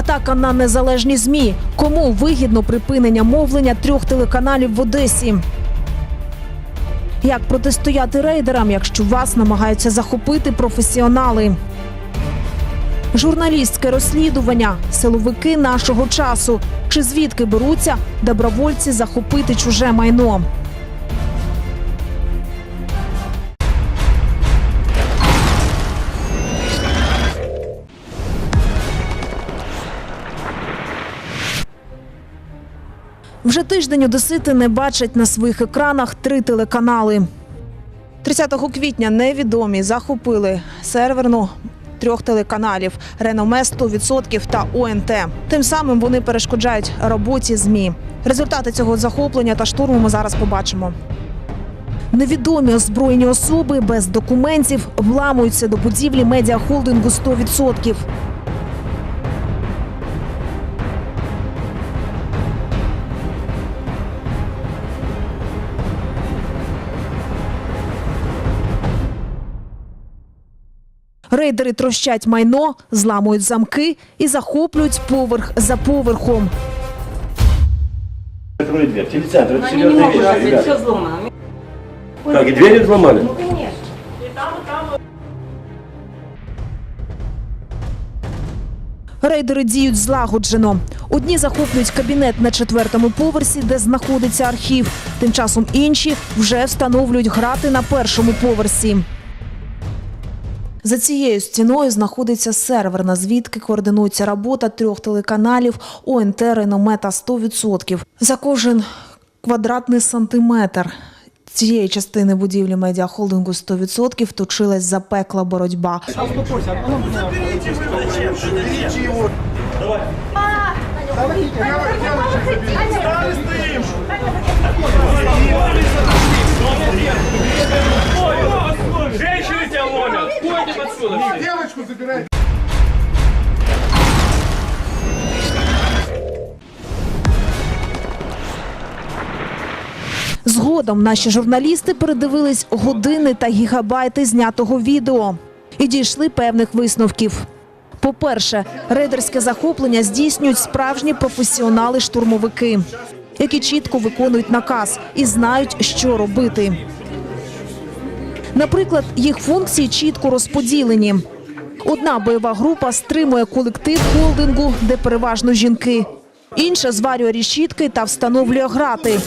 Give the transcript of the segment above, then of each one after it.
Атака на незалежні змі. Кому вигідно припинення мовлення трьох телеканалів в Одесі? Як протистояти рейдерам, якщо вас намагаються захопити професіонали? Журналістське розслідування, силовики нашого часу. Чи звідки беруться добровольці захопити чуже майно? Вже тиждень одесити не бачать на своїх екранах три телеканали. 30 квітня невідомі захопили серверну трьох телеканалів Реноме 100% та ОНТ. Тим самим вони перешкоджають роботі ЗМІ. Результати цього захоплення та штурму ми зараз побачимо. Невідомі озброєні особи без документів вламуються до будівлі медіахолдингу 100%. Рейдери трощать майно, зламують замки і захоплюють поверх за поверхом. Закрой дверь. Телецентр, это Они не серьезная могут вещь, развить, ребята. взломано. Как, и двери взломали? Ну, конечно. Рейдери діють злагоджено. Одні захоплюють кабінет на четвертому поверсі, де знаходиться архів. Тим часом інші вже встановлюють грати на першому поверсі. За цією стіною знаходиться серверна, звідки координується робота трьох телеканалів ОНТ, Реноме та 100%. За кожен квадратний сантиметр цієї частини будівлі медіахолдингу 100% точилась запекла боротьба. Женщины отсюда! все. Девочку забирай. Згодом наші журналісти передивились години та гігабайти знятого відео і дійшли певних висновків. По-перше, рейдерське захоплення здійснюють справжні професіонали-штурмовики, які чітко виконують наказ і знають, що робити. Наприклад, їх функції чітко розподілені. Одна бойова група стримує колектив холдингу, де переважно жінки. Інша зварює рішітки та встановлює грати.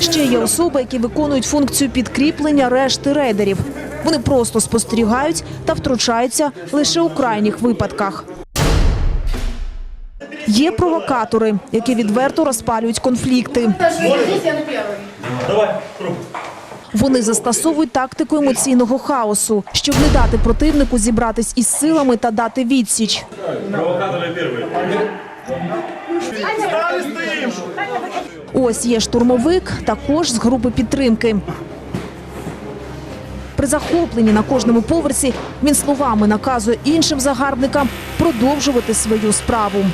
Ще є особи, які виконують функцію підкріплення решти рейдерів. Вони просто спостерігають та втручаються лише у крайніх випадках. Є провокатори, які відверто розпалюють конфлікти. Вони застосовують тактику емоційного хаосу, щоб не дати противнику зібратись із силами та дати відсіч. Ось є штурмовик, також з групи підтримки. При захопленні на кожному поверсі він словами наказує іншим загарбникам продовжувати свою справу.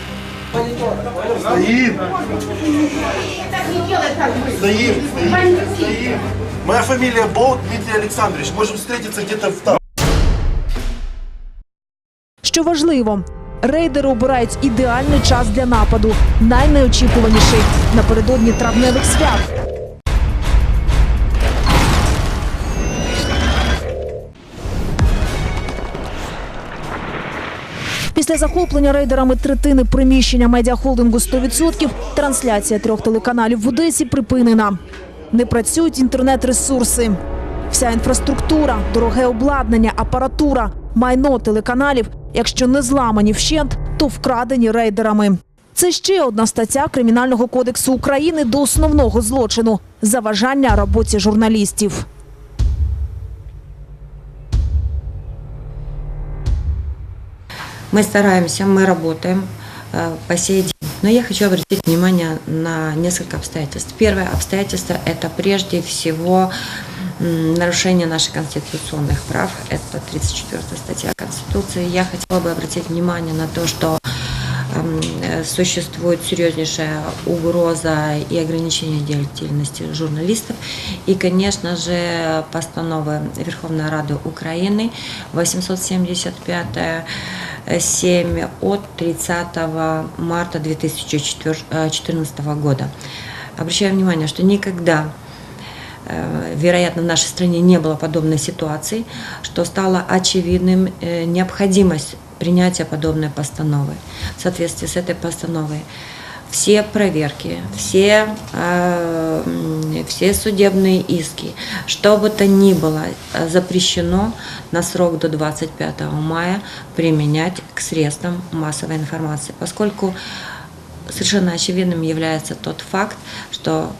Стоим. Стоим, стоим, стоим. Моя фамилия Болт Дмитрий Александрович. Можем встретиться где-то в там. Що важливо, рейдери обирають ідеальний час для нападу, найнеочікуваніший напередодні травневих свят. Після захоплення рейдерами третини приміщення медіахолдингу 100% трансляція трьох телеканалів в Одесі припинена. Не працюють інтернет-ресурси. Вся інфраструктура, дороге обладнання, апаратура, майно телеканалів, якщо не зламані вщент, то вкрадені рейдерами. Це ще одна стаття Кримінального кодексу України до основного злочину заважання роботі журналістів. Мы стараемся, мы работаем э, по сей день. Но я хочу обратить внимание на несколько обстоятельств. Первое обстоятельство – это прежде всего нарушение наших конституционных прав. Это 34 статья Конституции. Я хотела бы обратить внимание на то, что существует серьезнейшая угроза и ограничение деятельности журналистов. И, конечно же, постановы Верховной Рады Украины 875 7 от 30 марта 2014 года. Обращаю внимание, что никогда Э, вероятно, в нашей стране не было подобной ситуации, что стало очевидным э, необходимость принятия подобной постановы. В соответствии с этой постановой все проверки, все, э, все судебные иски, что бы то ни было, запрещено на срок до 25 мая применять к средствам массовой информации, поскольку совершенно очевидным является тот факт, что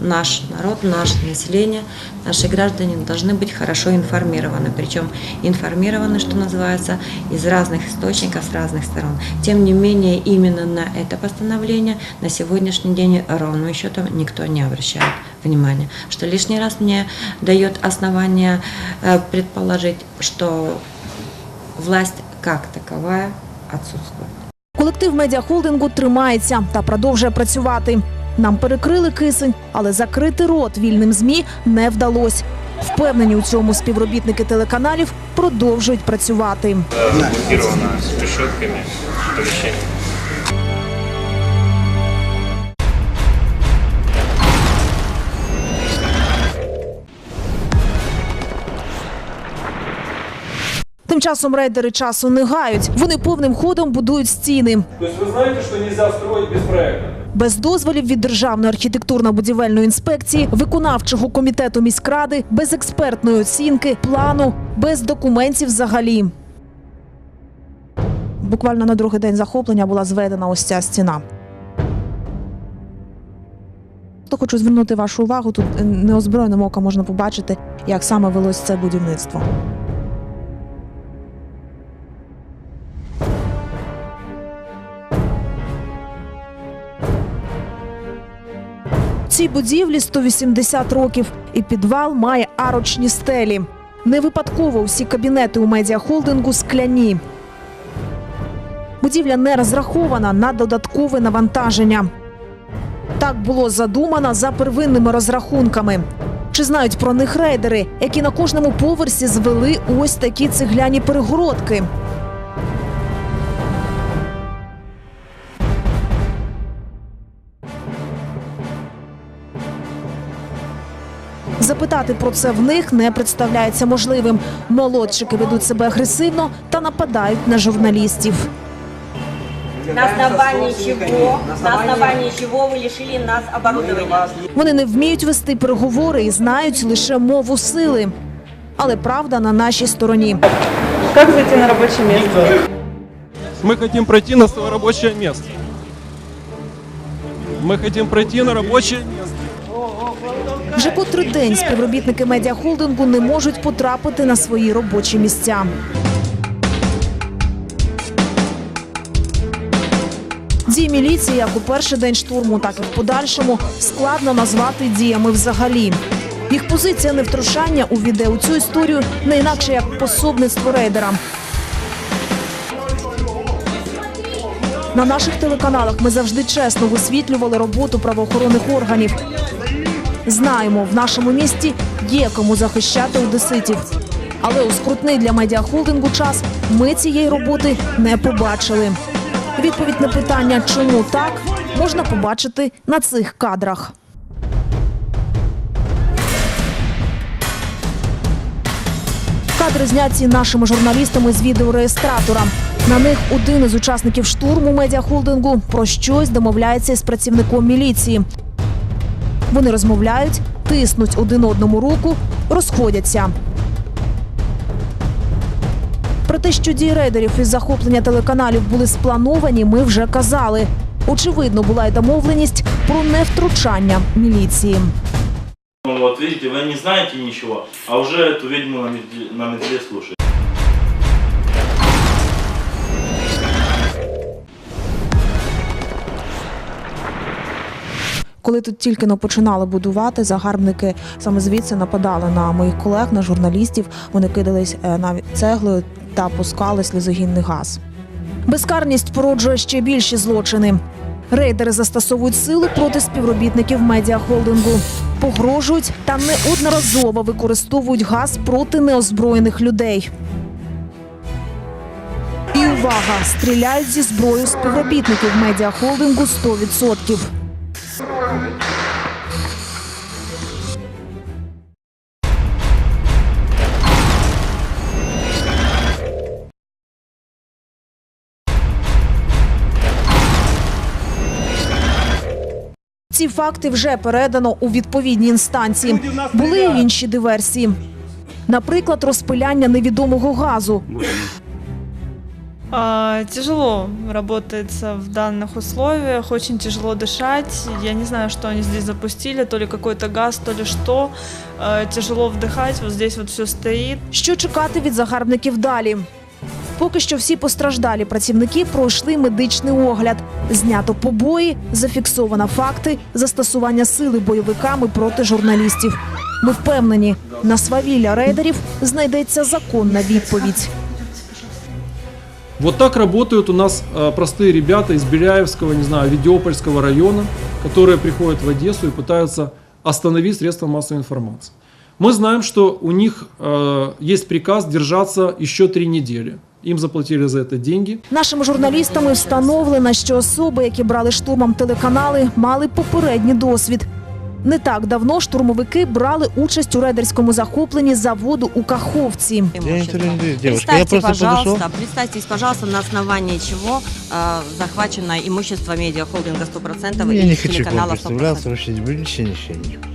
наш народ, наше население, наши граждане должны быть хорошо информированы. Причем информированы, что называется, из разных источников, с разных сторон. Тем не менее, именно на это постановление на сегодняшний день ровным счетом никто не обращает внимания. Что лишний раз мне дает основание э, предположить, что власть как таковая отсутствует. Колектив медіахолдингу тримається та продовжує працювати. Нам перекрили кисень, але закрити рот вільним змі не вдалося. Впевнені у цьому співробітники телеканалів продовжують працювати. Блокировано с решетками помещение. Тим часом рейдери часу не гають. Вони повним ходом будують стіни. То есть вы знаете, что нельзя строить без проекта? Без дозволів від Державної архітектурно-будівельної інспекції, виконавчого комітету міськради, без експертної оцінки, плану, без документів взагалі. Буквально на другий день захоплення була зведена ось ця стіна. То хочу звернути вашу увагу. Тут е, неозброєним оком можна побачити, як саме велось це будівництво. Будівлі 180 років, і підвал має арочні стелі. Не випадково усі кабінети у медіахолдингу скляні. Будівля не розрахована на додаткове навантаження. Так було задумано за первинними розрахунками. Чи знають про них рейдери, які на кожному поверсі звели ось такі цегляні перегородки? Запитати про це в них не представляється можливим. Молодшики ведуть себе агресивно та нападають на журналістів. На основании чего, на основании чего вы лишили нас оборудования? Вони не вміють вести переговори і знають лише мову сили. Але правда на нашій стороні. Как зайти на рабочее место? Мы хотим пройти на свое рабочее место. Мы хотим пройти на рабочее место. Вже котрий день співробітники медіахолдингу не можуть потрапити на свої робочі місця. Дії міліції, як у перший день штурму, так і в подальшому, складно назвати діями взагалі. Їх позиція невтрушання увійде у цю історію не інакше як пособництво рейдерам. На наших телеканалах ми завжди чесно висвітлювали роботу правоохоронних органів. Знаємо, в нашому місті є кому захищати одеситів. Але у скрутний для медіахолдингу час ми цієї роботи не побачили. Відповідь на питання, чому так, можна побачити на цих кадрах. Кадри зняті нашими журналістами з відеореєстратора. На них один із учасників штурму медіахолдингу про щось домовляється із працівником міліції. Вони розмовляють, тиснуть один одному руку, розходяться. Про те, що дії рейдерів із захоплення телеканалів були сплановані, ми вже казали. Очевидно, була й домовленість про невтручання міліції. Ну, вы не знаете ничего, а уже эту ведьму на метле, на Коли тут тільки но починали будувати, загарбники саме звідси нападали на моїх колег, на журналістів. Вони кидались е, навіть цеглою та пускали сльозогінний газ. Безкарність породжує ще більші злочини. Рейдери застосовують силу проти співробітників медіахолдингу, погрожують та неодноразово використовують газ проти неозброєних людей. І увага! Стріляють зі зброю співробітників медіахолдингу 100%. Ці факти вже передано у відповідні інстанції. Були й інші диверсії. Наприклад, розпиляння невідомого газу. А, тяжело работается в данных условиях, очень тяжело дышать. Я не знаю, что они здесь запустили, то ли какой-то газ, то ли что. А, тяжело вдыхать, вот здесь вот все стоит. Що чекати від загарбників далі? Поки що всі постраждалі працівники пройшли медичний огляд. Знято побої, зафіксовано факти застосування сили бойовиками проти журналістів. Ми впевнені, на свавілля рейдерів знайдеться законна відповідь. Вот так работают у нас э, простые ребята из Беляевского, не знаю, Ведеопольского района, которые приходят в Одессу и пытаются остановить средства массовой информации. Мы знаем, что у них э, есть приказ держаться еще три недели. Им заплатили за это деньги. Нашими журналістами встановлено, що особи, які брали штурмом телеканали, мали попередній досвід. Не так давно штурмовики брали участь у рейдерському захопленні заводу у Каховці. Имущество. девушка, я Представьте, просто пожалуйста, подошел. представьтесь, пожалуйста, на основании чего э, захвачено имущество медиахолдинга 100% Я и не хочу к вам телеканала 100%. представляться, вообще ничего, ничего не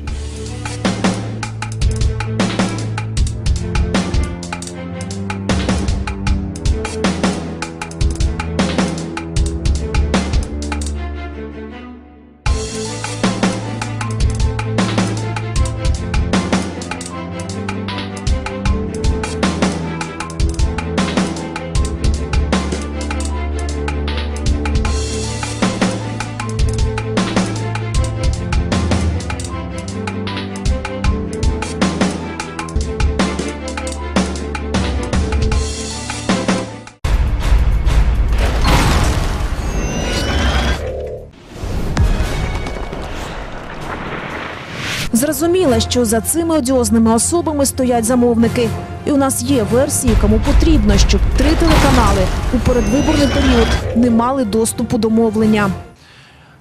Що за цими одіозними особами стоять замовники. І у нас є версії, кому потрібно, щоб три телеканали у передвиборний період не мали доступу до мовлення.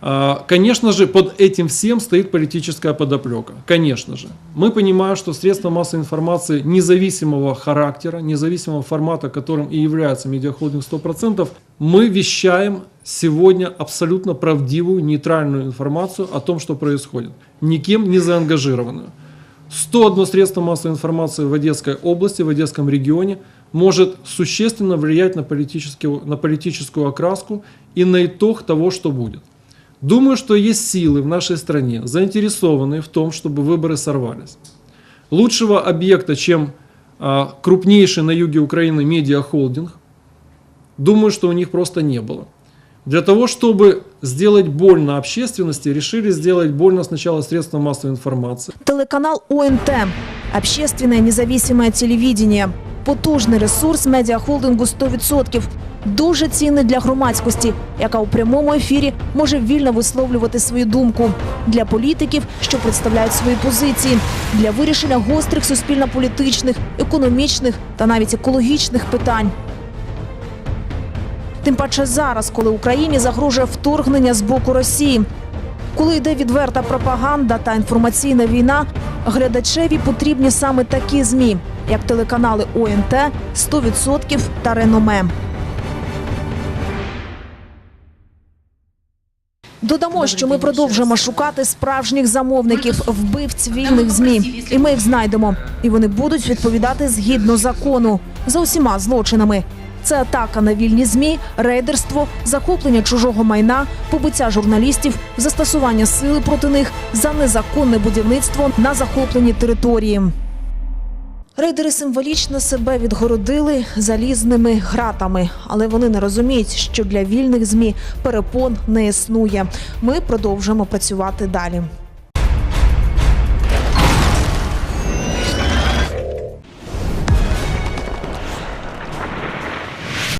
А, Конечно же, под этим всем стоит политическая подоплека. Конечно же. Мы понимаем, что средства массовой информации независимого характера, независимого формата, которым и является медиахолдинг 100%, мы вещаем сегодня абсолютно правдивую, нейтральную информацию о том, что происходит. Никем не заангажированную. 101 средство массовой информации в Одесской области, в Одесском регионе может существенно влиять на, на политическую окраску и на итог того, что будет. Думаю, что есть силы в нашей стране, заинтересованные в том, чтобы выборы сорвались. Лучшего объекта, чем а, крупнейший на юге Украины медиахолдинг, думаю, что у них просто не было. Для того, чтобы сделать больно общественности, решили сделать больно сначала средства массовой информации, Телеканал ОНТ – общественное независимое телевидение. Потужний ресурс медіахолдингу 100%. Дуже цінний для громадськості, яка у прямому ефірі може вільно висловлювати свою думку. Для політиків, що представляють свої позиції, для вирішення гострих суспільно-політичних, економічних та навіть екологічних питань. Тим паче зараз, коли Україні загрожує вторгнення з боку Росії. Коли йде відверта пропаганда та інформаційна війна, глядачеві потрібні саме такі змі, як телеканали ОНТ, 100% та Реноме. Додамо, що ми продовжуємо шукати справжніх замовників, вбивць вільних змі, і ми їх знайдемо. І вони будуть відповідати згідно закону за усіма злочинами. Це атака на вільні змі, рейдерство, захоплення чужого майна, побиття журналістів, застосування сили проти них за незаконне будівництво на захопленій території. Рейдери символічно себе відгородили залізними гратами, але вони не розуміють, що для вільних змі перепон не існує. Ми продовжуємо працювати далі.